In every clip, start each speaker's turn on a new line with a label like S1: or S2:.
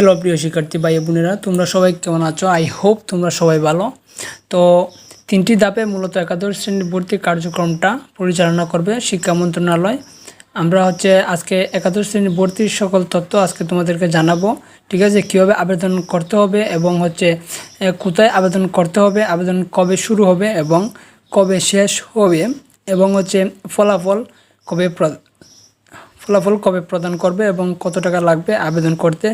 S1: Hello প্রিয় শিক্ষার্থী ভাই বোনেরা, তোমরা সবাই কেমন আছো? আই হোপ তোমরা সবাই ভালো। তো তিনটি ধাপে মূলত একাদশ শ্রেণির ভর্তি কার্যক্রমটা পরিচালনা করবে শিক্ষা মন্ত্রণালয়। আমরা হচ্ছে আজকে একাদশ শ্রেণির ভর্তির সকল তথ্য আজকে তোমাদেরকে জানাব। ঠিক আছে? কীভাবে আবেদন করতে হবে এবং হচ্ছে কোথায় আবেদন করতে হবে, আবেদন কবে শুরু হবে এবং কবে শেষ হবে এবং হচ্ছে ফলাফল কবে ফলাফল কবে প্রদান করবে এবং কত টাকা লাগবে আবেদন করতে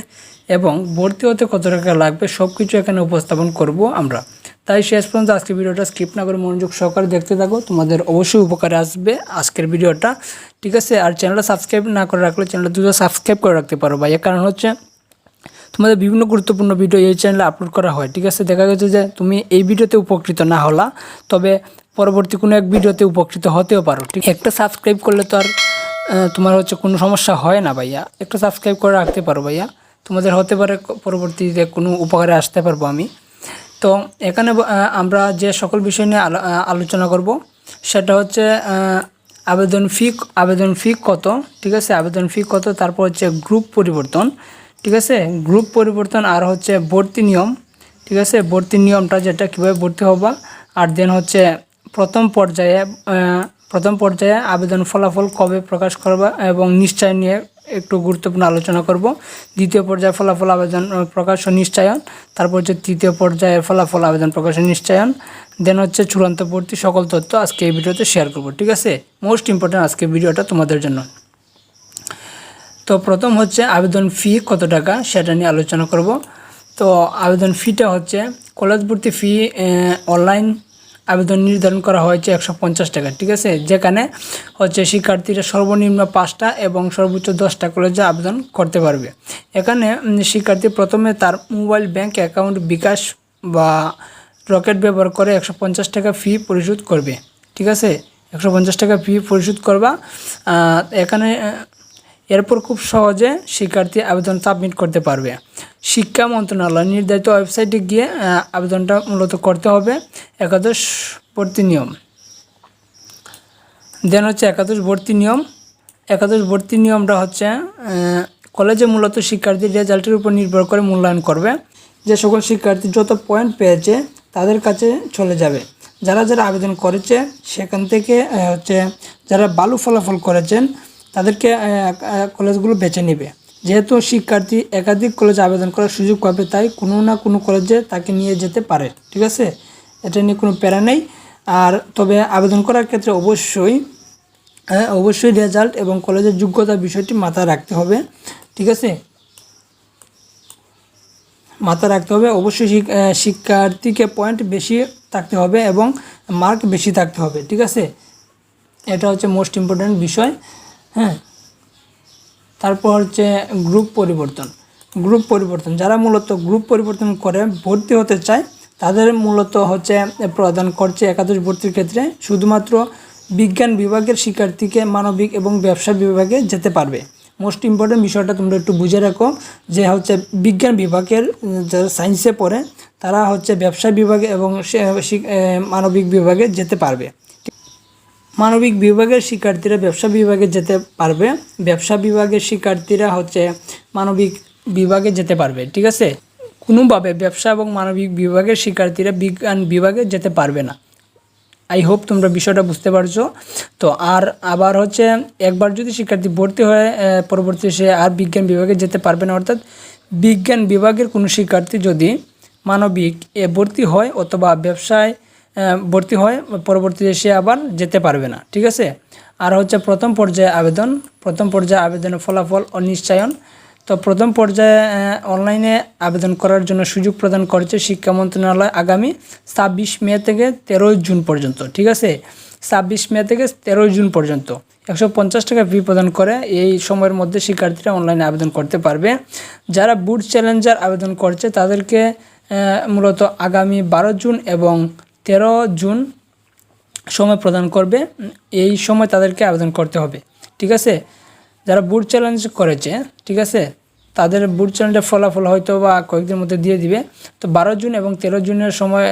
S1: এবং ভর্তি হতে কত টাকা লাগবে সব কিছু এখানে উপস্থাপন করব আমরা। তাই শেষ পর্যন্ত আজকের ভিডিওটা স্কিপ না করে মনোযোগ সহকারে দেখতে থাকো। তোমাদের অবশ্যই উপকারে আসবে আজকের ভিডিওটা। ঠিক আছে, আর চ্যানেলটা সাবস্ক্রাইব না করে রাখলে চ্যানেলটা দুটো সাবস্ক্রাইব করে রাখতে পারো ভাই এর কারণ হচ্ছে তোমাদের বিভিন্ন গুরুত্বপূর্ণ ভিডিও এই চ্যানেলে আপলোড করা হয়। ঠিক আছে, দেখা গেছে যে তুমি এই ভিডিওতে উপকৃত না হলা, তবে পরবর্তী কোনো এক ভিডিওতে উপকৃত হতেও পারো। ঠিক, একটা সাবস্ক্রাইব করলে তো আর তোমার হচ্ছে কোনো সমস্যা হয় না ভাইয়া? একটু সাবস্ক্রাইব করে রাখতে পারো ভাইয়া। তোমাদের হতে পারে পরবর্তীতে কোনো উপকারে আসতে পারব আমি। তো এখানে আমরা যে সকল বিষয় নিয়ে আলো- আলোচনা করব, সেটা হচ্ছে আবেদন ফি আবেদন ফি কত, ঠিক আছে? আবেদন ফি কত, তারপর হচ্ছে গ্রুপ পরিবর্তন, ঠিক আছে? গ্রুপ পরিবর্তন আর হচ্ছে ভর্তি নিয়ম, ঠিক আছে? ভর্তি নিয়মটা যেটা কীভাবে ভর্তি হবা, আর দেন হচ্ছে প্রথম পর্যায়ে প্রথম পর্যায়ে আবেদন ফলাফল কবে প্রকাশ করবা এবং নিশ্চয় নিয়ে একটু গুরুত্বপূর্ণ আলোচনা করব। দ্বিতীয় পর্যায়ে ফলাফল আবেদন প্রকাশ ও নিশ্চয়ন। তারপর হচ্ছে তৃতীয় পর্যায়ে ফলাফল আবেদন, প্রকাশ ও নিশ্চয়ন। দেন হচ্ছে চূড়ান্ত সকল তথ্য আজকে এই ভিডিওতে শেয়ার করব, ঠিক আছে? মোস্ট ইম্পর্ট্যান্ট আজকে ভিডিওটা তোমাদের জন্য। তো প্রথম হচ্ছে আবেদন ফি কত টাকা সেটা নিয়ে আলোচনা করব। তো আবেদন ফিটা হচ্ছে কলেজ ভর্তি ফি অনলাইন আবেদন নির্ধারণ করা হয়েছে একশো পঞ্চাশ টাকা, ঠিক আছে? যেখানে হচ্ছে শিক্ষার্থীরা সর্বনিম্ন পাঁচটা এবং সর্বোচ্চ দশটা কলেজে আবেদন করতে পারবে। এখানে শিক্ষার্থী প্রথমে তার মোবাইল ব্যাংক অ্যাকাউন্ট বিকাশ বা রকেট ব্যবহার করে একশো পঞ্চাশ টাকা ফি পরিশোধ করবে, ঠিক আছে? একশো পঞ্চাশ টাকা ফি পরিশোধ করবা। এখানে এরপর খুব সহজে শিক্ষার্থী আবেদন সাবমিট করতে পারবে। শিক্ষা মন্ত্রণালয় নির্ধারিত ওয়েবসাইটে গিয়ে আবেদনটা মূলত করতে হবে। একাদশ ভর্তি নিয়ম। দেন হচ্ছে একাদশ ভর্তি নিয়ম। একাদশ ভর্তি নিয়মটা হচ্ছে কলেজে মূলত শিক্ষার্থীর রেজাল্টের উপর নির্ভর করে মূল্যায়ন করবে। যে সকল শিক্ষার্থী যত পয়েন্ট পেয়েছে, তাদের কাছে চলে যাবে। যারা যারা আবেদন করেছে, সেখান থেকে হচ্ছে যারা ভালো ফলাফল করেছেন তাদেরকে কলেজগুলো বেছে নেবে। যেহেতু শিক্ষার্থী একাধিক কলেজে আবেদন করার সুযোগ পাবে, তাই কোনো না কোনো কলেজে তাকে নিয়ে যেতে পারে, ঠিক আছে? এটা নিয়ে কোনো প্যারা নেই। আর তবে আবেদন করার ক্ষেত্রে অবশ্যই হ্যাঁ অবশ্যই রেজাল্ট এবং কলেজের যোগ্যতা বিষয়টি মাথায় রাখতে হবে, ঠিক আছে? মাথায় রাখতে হবে। অবশ্যই শিক্ষার্থীকে পয়েন্ট বেশি থাকতে হবে এবং মার্ক বেশি থাকতে হবে, ঠিক আছে? এটা হচ্ছে মোস্ট ইম্পর্ট্যান্ট বিষয়। হ্যাঁ। তারপর হচ্ছে গ্রুপ পরিবর্তন। গ্রুপ পরিবর্তন, যারা মূলত গ্রুপ পরিবর্তন করে, ভর্তি হতে চায়, তাদের মূলত হচ্ছে প্রদান করছে একাদশ ভর্তির ক্ষেত্রে শুধুমাত্র বিজ্ঞান বিভাগের শিক্ষার্থীকে মানবিক এবং ব্যবসা বিভাগে যেতে পারবে। মোস্ট ইম্পর্টেন্ট বিষয়টা তোমরা একটু বুঝে রাখো যে হচ্ছে বিজ্ঞান বিভাগের যারা সায়েন্সে পড়ে, তারা হচ্ছে ব্যবসা বিভাগে এবং মানবিক বিভাগে যেতে পারবে। মানবিক বিভাগের শিক্ষার্থীরা ব্যবসা বিভাগে যেতে পারবে। ব্যবসা বিভাগের শিক্ষার্থীরা হচ্ছে মানবিক বিভাগে যেতে পারবে, ঠিক আছে? কোনোভাবে ব্যবসা এবং মানবিক বিভাগের শিক্ষার্থীরা বিজ্ঞান বিভাগে যেতে পারবে না। আই হোপ তোমরা বিষয়টা বুঝতে পারছ। তো আর আবার হচ্ছে একবার যদি শিক্ষার্থী ভর্তি হয়ে পরবর্তী সে আর বিজ্ঞান বিভাগে যেতে পারবে না, অর্থাৎ বিজ্ঞান বিভাগের কোনো শিক্ষার্থী যদি মানবিক এ ভর্তি হয় অথবা ব্যবসায় ভর্তি হয়, পরবর্তীতে সে আবার যেতে পারবে না, ঠিক আছে? আর হচ্ছে প্রথম পর্যায়ে আবেদন, প্রথম পর্যায়ে আবেদনের ফলাফল অনিশ্চয়ন। তো প্রথম পর্যায়ে অনলাইনে আবেদন করার জন্য সুযোগ প্রদান করছে শিক্ষা মন্ত্রণালয় আগামী ছাব্বিশ মে থেকে তেরোই জুন পর্যন্ত, ঠিক আছে? ছাব্বিশ মে থেকে তেরোই জুন পর্যন্ত। একশো পঞ্চাশ টাকা ফি প্রদান করে এই সময়ের মধ্যে শিক্ষার্থীরা অনলাইনে আবেদন করতে পারবে। যারা বুট চ্যালেঞ্জার আবেদন করছে, তাদেরকে মূলত আগামী বারো জুন এবং তেরো জুন সময় প্রদান করবে। এই সময় তাদেরকে আবেদন করতে হবে। ঠিক আছে? যারা বুট চ্যালেঞ্জ করেছে, ঠিক আছে? তাদের বুট চ্যালেঞ্জের ফলাফল হয়তো বা কয়েকদিনের মধ্যে দিয়ে দিবে। তো বারো জুন এবং তেরো জুনের সময়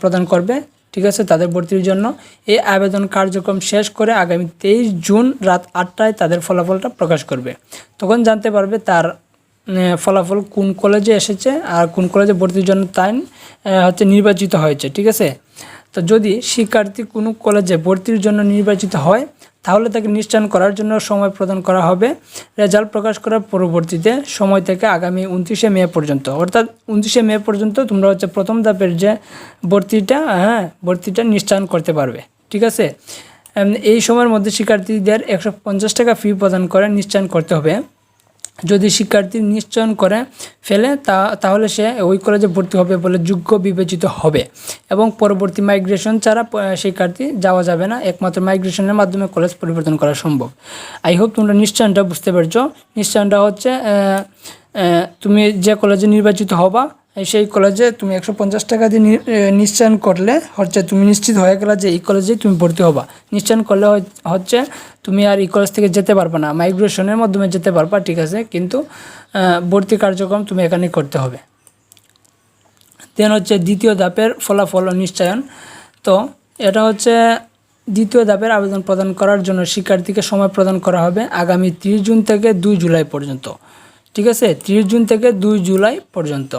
S1: প্রদান করবে। ঠিক আছে? তাদের ভর্তির জন্য। এই আবেদন কার্যক্রম শেষ করে আগামী তেইশ জুন রাত আটটায় তাদের ফলাফলটা প্রকাশ করবে। তখন জানতে পারবে তার ফলাফল কোন কলেজে এসেছে আর কোন কলেজে ভর্তির জন্য তাই হচ্ছে নির্বাচিত হয়েছে, ঠিক আছে? তো যদি শিক্ষার্থী কোনো কলেজে ভর্তির জন্য নির্বাচিত হয়, তাহলে তাকে নিশ্চয়ন করার জন্য সময় প্রদান করা হবে। রেজাল্ট প্রকাশ করার পরবর্তীতে সময় থেকে আগামী উনত্রিশে মে পর্যন্ত, অর্থাৎ উনত্রিশে মে পর্যন্ত তোমরা হচ্ছে প্রথম ধাপের যে ভর্তিটা হ্যাঁ ভর্তিটা নিশ্চয়ন করতে পারবে, ঠিক আছে? এই সময়ের মধ্যে শিক্ষার্থীদের একশো পঞ্চাশ টাকা ফি প্রদান করে নিশ্চয়ন করতে হবে। যদি শিক্ষার্থী নিশ্চয়ন করে ফেলে, তা, তাহলে সে ওই কলেজে ভর্তি হবে বলে যোগ্য বিবেচিত হবে। এবং পরবর্তী মাইগ্রেশন ছাড়া শিক্ষার্থী যাওয়া যাবে না। একমাত্র মাইগ্রেশনের মাধ্যমে কলেজ পরিবর্তন করা সম্ভব। আই হোপ তোমরা নিশ্চয়নটা বুঝতে পারছ। নিশ্চয়নটা হচ্ছে তুমি যে কলেজে নির্বাচিত হবা, সেই কলেজে তুমি একশো পঞ্চাশ টাকা দিয়ে নিশ্চয়ন করলে হচ্ছে তুমি নিশ্চিত হয়ে গেলে যে এই কলেজেই তুমি ভর্তি হবা। নিশ্চয়ন করলে হচ্ছে তুমি আর এই কলেজ থেকে যেতে পারবে না। মাইগ্রেশনের মাধ্যমে যেতে পারবা, ঠিক আছে? কিন্তু ভর্তি কার্যক্রম তুমি এখানেই করতে হবে। দেন হচ্ছে দ্বিতীয় ধাপের ফলাফল নিশ্চয়ন। তো এটা হচ্ছে দ্বিতীয় ধাপের আবেদন প্রদান করার জন্য শিক্ষার্থীকে সময় প্রদান করা হবে আগামী তিরিশ জুন থেকে দুই জুলাই পর্যন্ত। ঠিক আছে? তিরিশ জুন থেকে দুই জুলাই পর্যন্ত।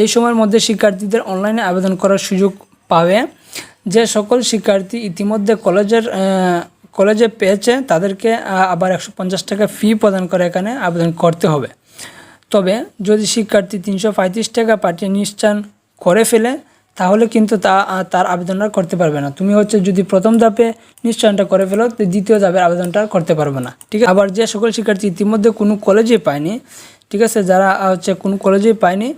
S1: এই সময়ের মধ্যে শিক্ষার্থীদের অনলাইনে আবেদন করার সুযোগ পাবে যে সকল শিক্ষার্থী ইতিমধ্যে কলেজের কলেজে পেয়েছে, তাদেরকে আবার একশো পঞ্চাশ টাকা ফি প্রদান করে এখানে আবেদন করতে হবে। তবে যদি শিক্ষার্থী তিনশো পঁয়ত্রিশ টাকা পাঠিয়ে নিশ্চয়ন করে ফেলে, তাহলে কিন্তু তা তার আবেদনটা করতে পারবে না। তুমি হচ্ছে যদি প্রথম ধাপে নিশ্চয়নটা করে ফেলো, তো দ্বিতীয় ধাপের আবেদনটা করতে পারবে না। ঠিক আছে? আবার যে সকল শিক্ষার্থী ইতিমধ্যে কোনো কলেজে পায়নি, ঠিক আছে, যারা হচ্ছে কোনো কলেজেই পায়নি,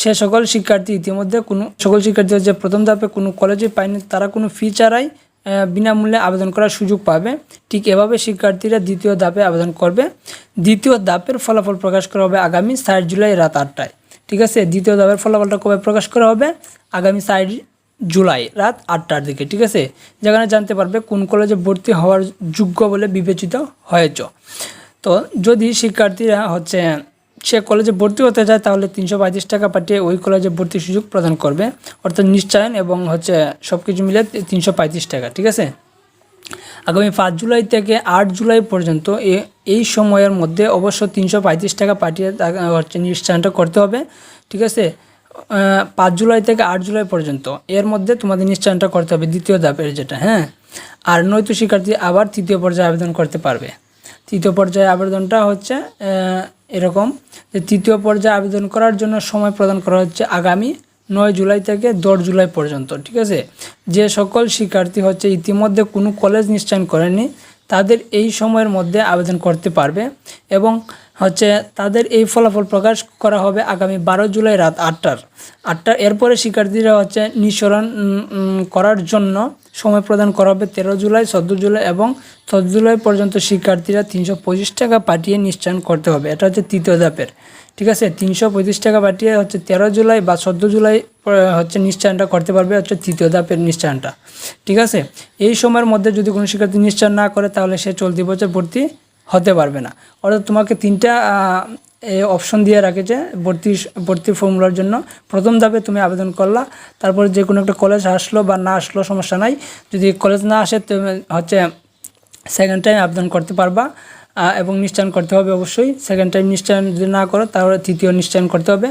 S1: সে সকল শিক্ষার্থী ইতিমধ্যে কোনো, সকল শিক্ষার্থী হচ্ছে প্রথম ধাপে কোনো কলেজে পায়নি, তারা কোনো ফি ছাড়াই বিনামূল্যে আবেদন করার সুযোগ পাবে। ঠিক এভাবে শিক্ষার্থীরা দ্বিতীয় ধাপে আবেদন করবে। দ্বিতীয় ধাপের ফলাফল প্রকাশ করা হবে আগামী ষাট জুলাই রাত আটটায়। ঠিক আছে? দ্বিতীয় ধাপের ফলাফলটা কবে প্রকাশ করা হবে? আগামী ষাট জুলাই রাত আটটার দিকে। ঠিক আছে? যেখানে জানতে পারবে কোন কলেজে ভর্তি হওয়ার যোগ্য বলে বিবেচিত হয়েছ। তো যদি শিক্ষার্থীরা হচ্ছে সে কলেজে ভর্তি হতে চায় তাহলে তিনশো পঁয়ত্রিশ টাকা পাঠিয়ে ওই কলেজে ভর্তির সুযোগ প্রদান করবে। অর্থাৎ নিশ্চয়ন এবং হচ্ছে সব কিছু মিলে তিনশো পঁয়ত্রিশ টাকা, ঠিক আছে? আগামী পাঁচ জুলাই থেকে আট জুলাই পর্যন্ত এই সময়ের মধ্যে অবশ্য তিনশো পঁয়ত্রিশ টাকা পাঠিয়ে হচ্ছে নিশ্চয়নটা করতে হবে, ঠিক আছে? পাঁচ জুলাই থেকে আট জুলাই পর্যন্ত এর মধ্যে তোমাদের নিশ্চয়নটা করতে হবে, দ্বিতীয় ধাপের যেটা হ্যাঁ? আর নয়তো শিক্ষার্থী আবার তৃতীয় পর্যায়ে আবেদন করতে পারবে। তৃতীয় পর্যায়ে আবেদনটা হচ্ছে এরকম, যে তৃতীয় পর্যায়ে আবেদন করার জন্য সময় প্রদান করা হচ্ছে আগামী নয় জুলাই থেকে দশ জুলাই পর্যন্ত, ঠিক আছে? যে সকল শিক্ষার্থী হচ্ছে ইতিমধ্যে কোনো কলেজ নিশ্চয়ন করেনি, তাদের এই সময়ের মধ্যে আবেদন করতে পারবে এবং হচ্ছে তাদের এই ফলাফল প্রকাশ করা হবে আগামী বারো জুলাই রাত আটটার। আটটা এরপরে শিক্ষার্থীরা হচ্ছে নিঃসরণ করার জন্য সময় প্রদান করা হবে তেরো জুলাই, চোদ্দ জুলাই এবং চোদ্দ জুলাই পর্যন্ত শিক্ষার্থীরা তিনশো পঁচিশ টাকা পাঠিয়ে নিশ্চয়ন করতে হবে। এটা হচ্ছে তৃতীয় ধাপের। ঠিক আছে? তিনশো পঁয়ত্রিশ টাকা পাঠিয়ে হচ্ছে তেরো জুলাই বা চোদ্দ জুলাই হচ্ছে নিশ্চয়নটা করতে পারবে হচ্ছে তৃতীয় ধাপের নিশ্চয়নটা। ঠিক আছে? এই সময়ের মধ্যে যদি কোনো শিক্ষার্থী নিশ্চয়ন না করে তাহলে সে চলতি বছর ভর্তি হতে পারবে না। অর্থাৎ তোমাকে তিনটা অপশন দিয়ে রাখেছে ভর্তি ভর্তির ফর্মুলার জন্য। প্রথম ধাপে তুমি আবেদন করলা, তারপরে যে কোনো একটা কলেজ আসলো বা না আসলো সমস্যা নাই। যদি কলেজ না আসে, তুমি হচ্ছে সেকেন্ড টাইম আবেদন করতে পারবা এবং নিশ্চয়ন করতে হবে অবশ্যই। সেকেন্ড টাইম নিশ্চয়ন যদি না করো, তাহলে তৃতীয় নিশ্চয়ন করতে হবে।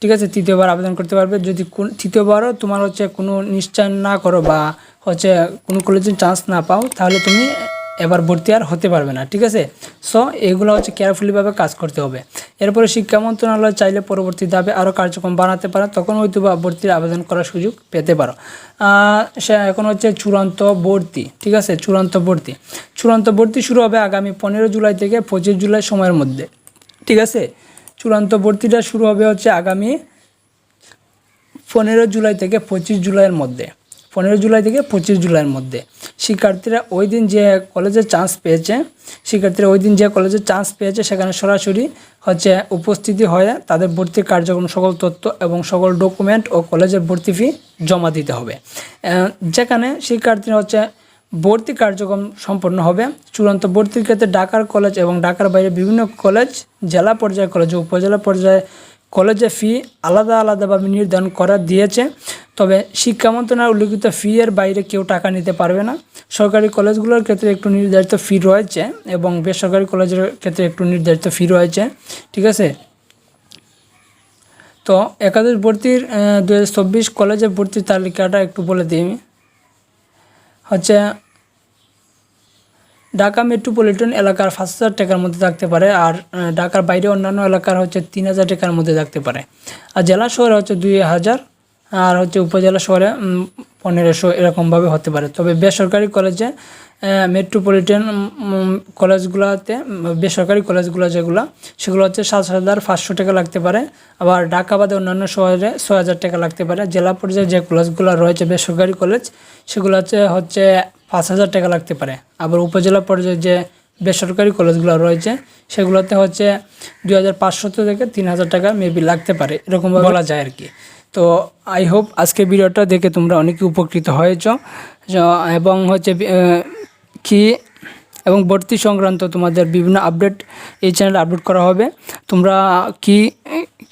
S1: ঠিক আছে? তৃতীয়বার আবেদন করতে পারবে। যদি কোন, তৃতীয়বারও তোমার হচ্ছে কোনো নিশ্চয়ন না করো বা হচ্ছে কোনো কলেজে চান্স না পাও, তাহলে তুমি এবার ভর্তি আর হতে পারবে না, ঠিক আছে? সো এগুলো হচ্ছে কেয়ারফুলিভাবে কাজ করতে হবে। এরপরে শিক্ষা মন্ত্রণালয় চাইলে পরবর্তী ধাপে আরও কার্যক্রম বানাতে পারে, তখন হয়তো বা ভর্তির আবেদন করার সুযোগ পেতে পারো। সে এখন হচ্ছে চূড়ান্ত ভর্তি, ঠিক আছে? চূড়ান্ত ভর্তি। চূড়ান্ত ভর্তি শুরু হবে আগামী পনেরো জুলাই থেকে পঁচিশ জুলাই সময়ের মধ্যে, ঠিক আছে? চূড়ান্ত ভর্তিটা শুরু হবে হচ্ছে আগামী পনেরো জুলাই থেকে পঁচিশ জুলাইয়ের মধ্যে। পনেরো জুলাই থেকে পঁচিশ জুলাইয়ের মধ্যে। শিক্ষার্থীরা ওই দিন যে কলেজে চান্স পেয়েছে, শিক্ষার্থীরা ওই দিন যে কলেজে চান্স পেয়েছে, সেখানে সরাসরি হচ্ছে উপস্থিতি হয়ে তাদের ভর্তি কার্যক্রম, সকল তথ্য এবং সকল ডকুমেন্ট ও কলেজের ভর্তি ফি জমা দিতে হবে। যেখানে শিক্ষার্থীরা হচ্ছে ভর্তি কার্যক্রম সম্পন্ন হবে। চূড়ান্ত ভর্তির ক্ষেত্রে ঢাকার কলেজ এবং ঢাকার বাইরে বিভিন্ন কলেজ জেলা পর্যায়ে কলেজ উপজেলা পর্যায়ে কলেজে ফি আলাদা আলাদাভাবে নির্ধারণ করা দিয়েছে। তবে শিক্ষা মন্ত্রণালয় উল্লিখিত ফি এর বাইরে কেউ টাকা নিতে পারবে না। সরকারি কলেজগুলোর ক্ষেত্রে একটু নির্ধারিত ফি রয়েছে এবং বেসরকারি কলেজের ক্ষেত্রে একটু নির্ধারিত ফি রয়েছে, ঠিক আছে? তো একাদশ ভর্তির দু হাজার চব্বিশ কলেজে ভর্তির তালিকাটা একটু বলে দিই। হচ্ছে ঢাকা মেট্রোপলিটন এলাকার পাঁচ হাজার টাকার মধ্যে থাকতে পারে আর ঢাকার বাইরে অন্যান্য এলাকার হচ্ছে তিন হাজার টাকার মধ্যে থাকতে পারে। আর জেলা শহরে হচ্ছে দুই হাজার। আর হচ্ছে উপজেলা শহরে পনেরোশো এরকমভাবে হতে পারে। তবে বেসরকারি কলেজে মেট্রোপলিটন কলেজগুলোতে বেসরকারি কলেজগুলো যেগুলো সেগুলো হচ্ছে সাত হাজার পাঁচশো টাকা লাগতে পারে। আবার ঢাকা বাদে অন্যান্য শহরে ছয় হাজার টাকা লাগতে পারে। জেলা পর্যায়ে যে কলেজগুলো রয়েছে বেসরকারি কলেজ সেগুলো হচ্ছে হচ্ছে পাঁচ হাজার টাকা লাগতে পারে। আবার উপজেলা পর্যায়ে যে বেসরকারি কলেজগুলো রয়েছে সেগুলোতে হচ্ছে দুই হাজার পাঁচশো থেকে তিন হাজার টাকা মেবি লাগতে পারে। এরকম বলা যায় আর কি। তো আই হোপ আজকে ভিডিওটা দেখে তোমরা অনেক উপকৃত হয়েছ। এবং হচ্ছে কি এবং ভর্তি সংক্রান্ত তোমাদের বিভিন্ন আপডেট এই চ্যানেলে আপডেট করা হবে। তোমরা কি,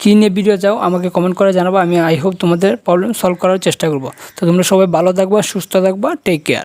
S1: কী নিয়ে ভিডিও চাও আমাকে কমেন্ট করে জানাব। আমি আই হোপ তোমাদের প্রবলেম সলভ করার চেষ্টা করব। তো তোমরা সবাই ভালো থাকবা, সুস্থ থাকবা টেক কেয়ার